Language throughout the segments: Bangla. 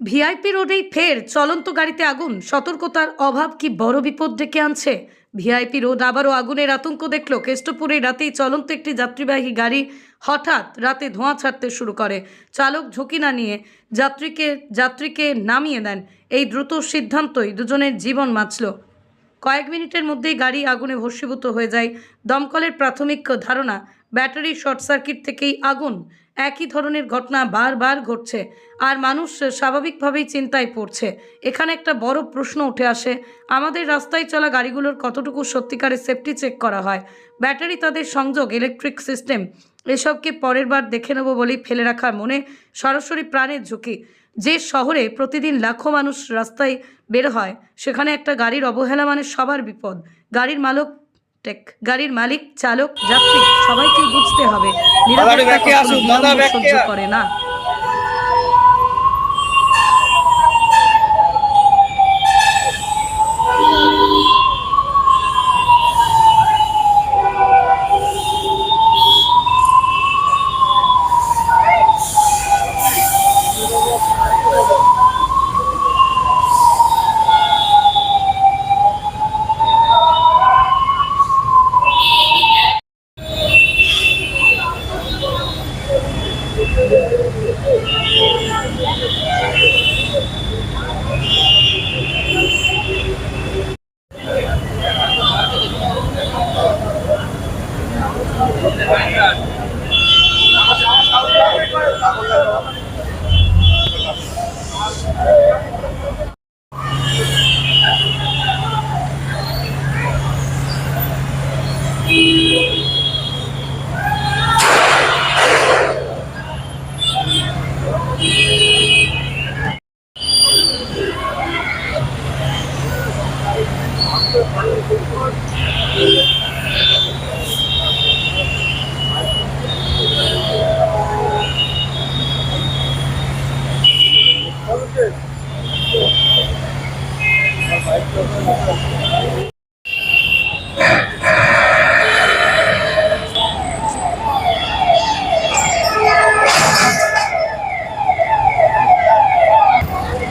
ভিআইপি রোডেই ফের চলন্ত গাড়িতে আগুন। সতর্কতার অভাব কি বড় বিপদ ডেকে আনছে? ভিআইপি রোড আবারও আগুনের আতঙ্ক দেখল। কেষ্টপুরে রাতেই চলন্ত একটি যাত্রীবাহী গাড়ি হঠাৎ রাতে ধোঁয়া ছাড়তে শুরু করে। চালক ঝুঁকি না নিয়ে যাত্রীকে যাত্রীকে নামিয়ে দেন এই দ্রুত সিদ্ধান্তই দুজনের জীবন বাঁচল। কয়েক মিনিটের মধ্যেই গাড়ি আগুনে ভস্মীভূত হয়ে যায়। দমকলের প্রাথমিক ধারণা, ব্যাটারি শর্ট সার্কিট থেকেই আগুন একই ধরনের ঘটনা বারবার ঘটছে আর মানুষ স্বাভাবিকভাবেই চিন্তায় পড়ছে। এখানে একটা বড় প্রশ্ন উঠে আসে, আমাদের রাস্তায় চলা গাড়িগুলোর কতটুকু সত্যিকারের সেফটি চেক করা হয়? ব্যাটারি তাদের সংযোগ ইলেকট্রিক সিস্টেম এসবকে পরের বার দেখে নেব বলেই ফেলে রাখার মনে সরাসরি প্রাণের ঝুঁকি। যে শহরে প্রতিদিন লাখো মানুষ রাস্তায় বের হয়, সেখানে একটা গাড়ির অবহেলা মানে সবার বিপদ। গাড়ির মালক, টেক, গাড়ির মালিক, চালক, যাত্রী, সবাইকেই বুঝতে হবে। বিলম্ব সহ্য করে না।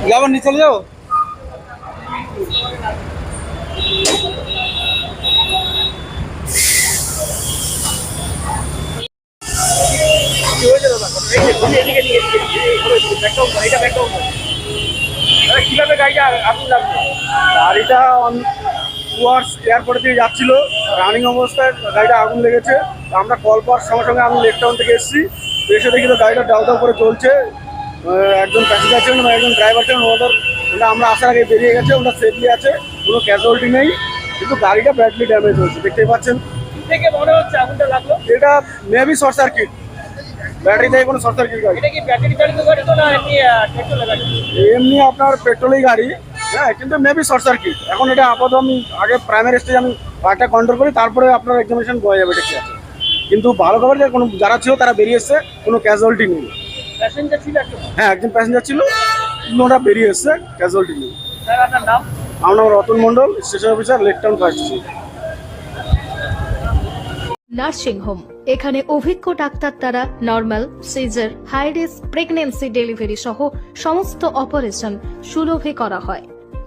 যাব নিচে চলে যাব কীভাবে গাড়িটা আগুন লাগল গাড়িটা অন টুয়ার্স এয়ারপোর্ট থেকে যাচ্ছিল। রানিং অবস্থায় গাড়িটা আগুন লেগেছে। আমরা কল পাওয়ার সঙ্গে সঙ্গে আমি লেক টাউন থেকে এসেছি। এসে দেখি তো গাড়িটা দাও দাও করে চলছে। একজন প্যাসেঞ্জার ছিলেন একজন ড্রাইভার ছিলেন ওদের ওটা আমরা আসার আগে বেরিয়ে গেছে ওটা সেফলি আছে কোনো ক্যাজুয়ালিটি নেই কিন্তু গাড়িটা ব্যাডলি ড্যামেজ হয়েছে দেখতেই পাচ্ছেন। থেকে মনে হচ্ছে আগুনটা লাগল। এটা মেবি শর্ট সার্কিট ব্যাটারি থেকে কোনো শর্ট সার্কিট গাড়ি। এটা কি ব্যাটারি চালিত গাড়ি তো না এমনি পেট্রোলের গাড়ি। এমনি আপনার পেট্রোলই গাড়ি। হ্যাঁ কিন্তু মেবি শর্ট সার্কিট এখন এটা আপাতত আমি আগে প্রাইমারি স্টেজ আমি গাড়িটা কন্ট্রোল করি তারপরে আপনার এক্সামিনেশন বয়ে যাবে এটা কি আছে কিন্তু ভালো খবর যে কোনো যারা ছিল তারা বেরিয়ে এসছে কোনো ক্যাজুয়ালিটি নেই। প্যাসেঞ্জার ছিল হ্যাঁ একজন প্যাসেঞ্জার ছিল। কিন্তু বেরিয়ে এসছে ক্যাজুয়ালিটি নাম? আমার নাম Ratan Mondal station officer Lake Town first nursing home এখানে অভিজ্ঞ ডাক্তার দ্বারা normal caesar high risk pregnancy delivery সহ সমস্ত অপারেশন সুলভে করা হয়।